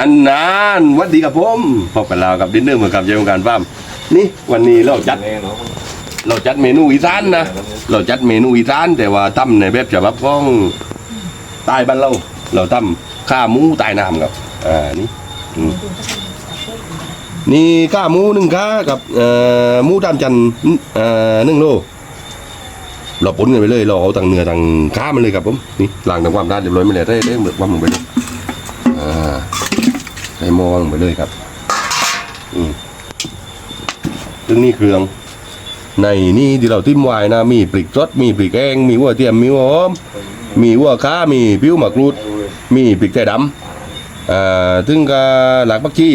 อันนั้นวัดดีกับผมพบกันแล้วกับดินเนอร์เหมือนกับเจ้าการฟาร์มนี่วันนี้เราจัด เราจัดเมนูอีสานนะเราจัดเมนูอีสานแต่ว่าทำในแบบฉบับของใต้บ้านเรา เราทำข้าหมูใต้น้ำครับอ่านี่อืมนี่ข้าหมูหนึ่งข้ากับเอ่อหมูตามจันทร์เอ่อหนึ่งโลเราปนกันไปเลยเราเอาตั้งเนื้อตั้งข้ามันเลยครับผมนี่ล้างทำความด้านเรียบร้อยไม่เลยได้ได้เหมือนความลงไปเลยอ่า ใส่หม้อลงไปเลยครับ อืมซึ่งนี่เครื่อง ในนี่ที่เราทิ้มไว้นะ มีปลีกสดมีปลีกแกงมีหัวเทียมมีหัวหอมมีหัวข้ามีผิวหมะกรูด มีปลีกไก่ดำอ่าถึงกับหลักปักชี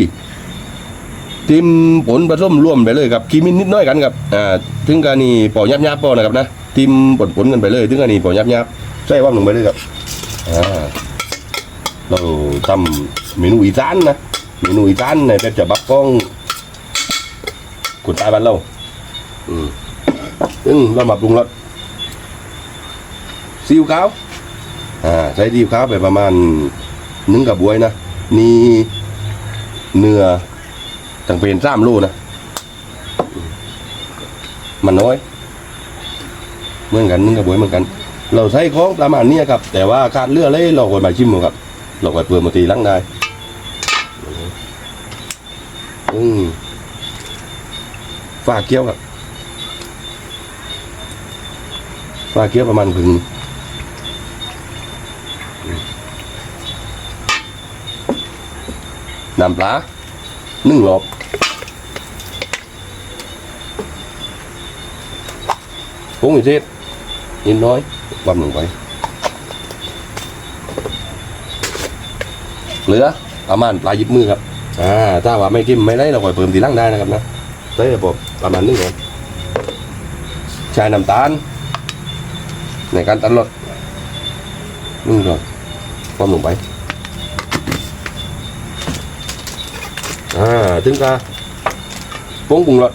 ทิมผลผสมรวมไปเลยครับขีมินนิดน้อยกันครับอ่าถึงกับนี่ปอยับยับปอนะครับนะทิมผลผลกันไปเลย ถึงกับนี่ปอยับยับใส่ว่ามลงไปเลยครับอ่า เราทำเมนูอีสานนะเมนูอีสานในแบบฉบับของคนใต้บ้านเราอืมซึ่งเรามาปรุงรสซีอิ๊วขาวอ่าใช้ซีอิ๊วขาวไปประมาณหนึ่งกับบวยนะนี่เนื้อตั้งเป็นสามโลนะมันน้อย เหมือนกันหนึ่งกับบวยเหมือนกัน เราใช้ของประมาณนี้ครับ แต่ว่าขาดเลือดเลยเราครับเราก็เปลือกมาตีล้างได้อืมครับ ปลาเกี๊ยวประมาณพึงน้ำปลาหนึ่งรอบผงอีเทศนิดน้อยบำลงไป เหลือประมาณปลาหยิบมือครับอ่าถ้าว่าไม่กิมไม่ได้เราก็เพิ่มทีหลังได้นะครับนะได้ระบบประมาณนึงก่อนใช้น้ำตาล ในการตัดรถนึ่งก่อนควมลงไปอ่าถึงกาปงปรุงรส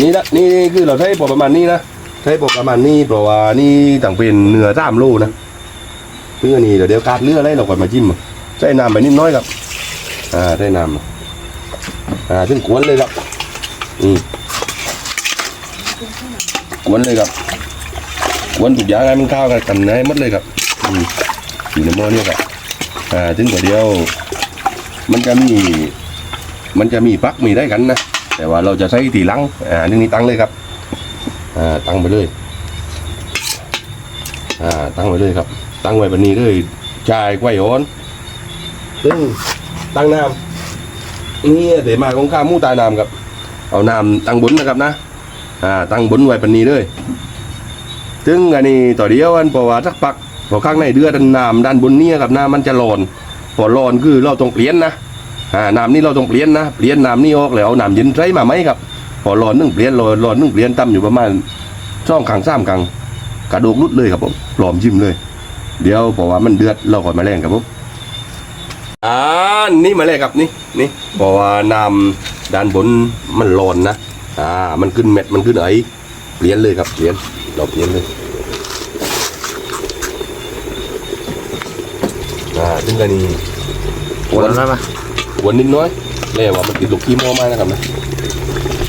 นี่นะนี่คือเราใช้พอประมาณนี้นะใช้พอประมาณนี้เพราะว่านี่ต่างเป็นเนื้อสามโลนะ ถึงอันนี้เดี๋ยวเดี๋ยวกาดเลือดอะไรเราก่อนมาจิ้มใส่น้ำไปนิดน้อยครับ อ่าใส่น้ำอ่าถึงกวนเลยครับ อืมกวนเลยครับกวนทุกอย่างให้มันข้าวกันกันให้หมดเลยครับ อืมอยู่ในหม้อเนี่ยครับ อ่าถึงตัวเดียว มันจะมี มันจะมีปักมีได้กันนะ แต่ว่าเราจะใช้ทีลัง อ่านี่นี่ตั้งเลยครับ อ่าตั้งไปเลย อ่าตั้งไว้เลยครับ ตั้งไว้แบบนี้เลยชายไกว้โอนซึ่งตั้งน้ำนี่เดี๋ยวมาของข้ามูตายน้ำครับ เอาน้ำตั้งบนนะครับนะอ่าตั้งบนไว้ปันนี้เลยถึงอันนี้ต่อเดียวอันเพราะว่าสักปักพอข้างในเดือดน้ำด้านบนเนี้กับน้ำมันจะร้อนพอร้อนคือเราต้องเปลี่ยนนะอ่าน้ำนี่เราต้องเปลี่ยนนะเปลี่ยนน้ำนี่ออกแล้วเอาน้ำเย็นใส่มาไหมครับพอร้อนนึงเปลี่ยนร้อนร้อนนึงเปลี่ยนตั้มอยู่ประมาณช่องขังสามขังกระดูกรุดเลยครับผมปลอมจิ้มเลย เดี๋ยวเพราะว่ามันเดือดเราก่อนมาแรงครับผมอ่านี่มาเลยครับนี่นี่เพราะว่าน้ำด้านบนมันร้อนนะอ่ามันขึ้นเม็ดมันขึ้นไอเปลี่ยนเลยครับเปลี่ยนเราเปลี่ยนเลยอ่าถึงกันนี่กวนแล้วปะกวนนิดน้อยเลยว่ามันติดลูกขี้โม่มากนะครับนะ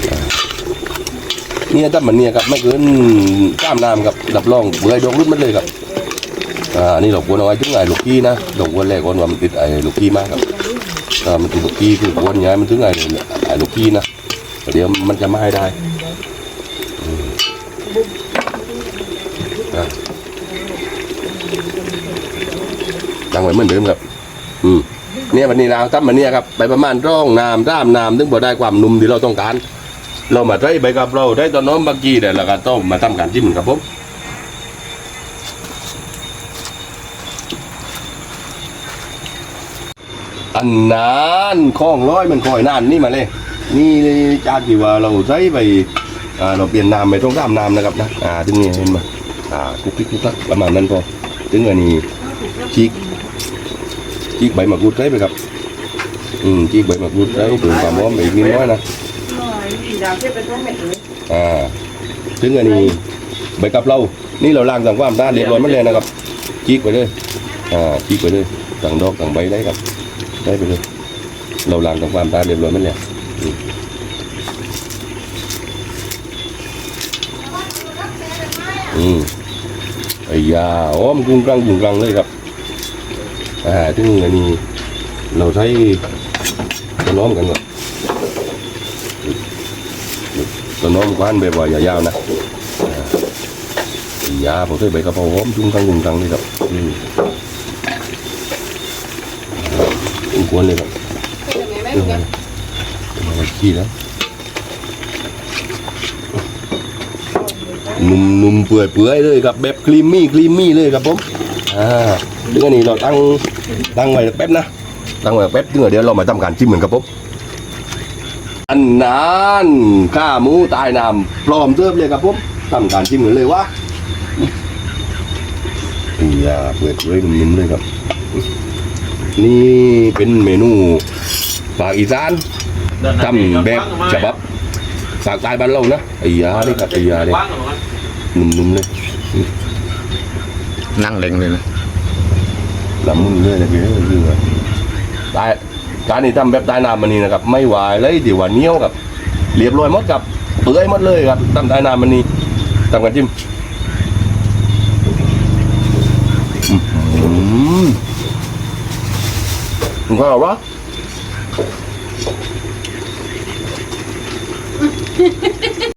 อ่าเนี่ยถ้ามันเนี่ยครับไม่เกินก้ามน้ำครับดับรองเบื่อดวงรุ่นมันเลยครับ อ่านี่เรากวนเอาไว้ถึงไอ้ลูกขี้นะเรากวนแรกก่อนว่ามันติดไอ้ลูกขี้มากครับอ่ามันติดลูกขี้คือกวนย้ายมันถึงไอ้ไอ้ลูกขี้นะเดี๋ยวมันจะไม่ได้ตั้งไว้เหมือนเดิมครับ อืมเนี่ยวันนี้เราตั้มมันเนี่ยครับไปประมาณร่องน้ำร่ามน้ำถึงบ่ได้ความนุ่มที่เราต้องการ เรามาใช้ใบกับเราได้ตอนน้องบางกีเดี๋ยวเราก็ต้องมาทำการจิ้มครับผม อันนั้นข้องร้อยมันคอยนานนี่มาเลย นี่จากที่ว่าเราใช้ไปอ่าเราเปลี่ยนน้ำไปตรงร่ามน้ำนะครับนะอ่าถึงนี่เห็นไหมอ่าคุกคิกคุกคักประมาณนั้นพอถึงอันนี้ชีกชีกใบมะกรูดใส่ไปครับอืมชีกใบมะกรูดใส่ถึงความหอมไปอีกนิดน้อยนะดาวเทียบเป็นตัวเม็ดเลยอ่าถึงอันนี้ใบกับเรานี่เราล้างทำความสะอาดเรียบร้อยหมดเลยนะครับชีกไปเลยอ่าพลิกไปเลยต่างดอกต่างใบได้ครับ ได้ไปเลยเราล้างทำความสะอาดเรียบร้อยมันแล้วอือืมไอ้ยาอ้อมกุ้งกลางกุ้งกลางเลยครับอ่าถึงอันนี้เราใช้ตัวน้อมกันก่อนตัวน้อมกว้านแบบว่าอย่ายาวนะอ่าไอ้ยาผมใช้ใบกระเพราหอมจุ้งกลางกุ้งกลางเลยครับอืม อ่าควรเลยครับเป็นยังไงแม่เรื่องเนี่อะยไรมาขี้แล้วนุ่มนุ่มเปื่อยเปื่อยเลยครับแบบครีมมี่ครีมมี่เลยครับผมอ่าเรื่องอันนี้เราตั้งตั้งไว้แป๊บนะตั้งไว้แป๊บถึงเดี๋ยวเรามาทำการจิ้มเหมือนครับผมอันนั้นข้าหมูตายน้ำพร้อมเสิร์ฟเลยครับผมทำการจิ้มกันเลยวะอย่าเปื่อยเปื่อยนุ่มๆเลยครับ นี่เป็นเมนูฝากอีสานทำแบบฉบับฝากตายบ้านเรานะไอ้ยาเลยครับไอ้ยาเลยนุ่มๆเลยนั่งเล็งเลยนะละมุนเลยนะพี่คือว่าตายการนี่ทำแบบใต้น้ำมันนี่นะครับ ไม่ไหวเลยเดี๋ยวว่าเหนี้ยวกับเรียบร้อยหมดกับเปื่อยหมดเลยครับทำใต้น้ำมันนี่ทำกันจิ้มอื้อหือมึ งก็เอาวะ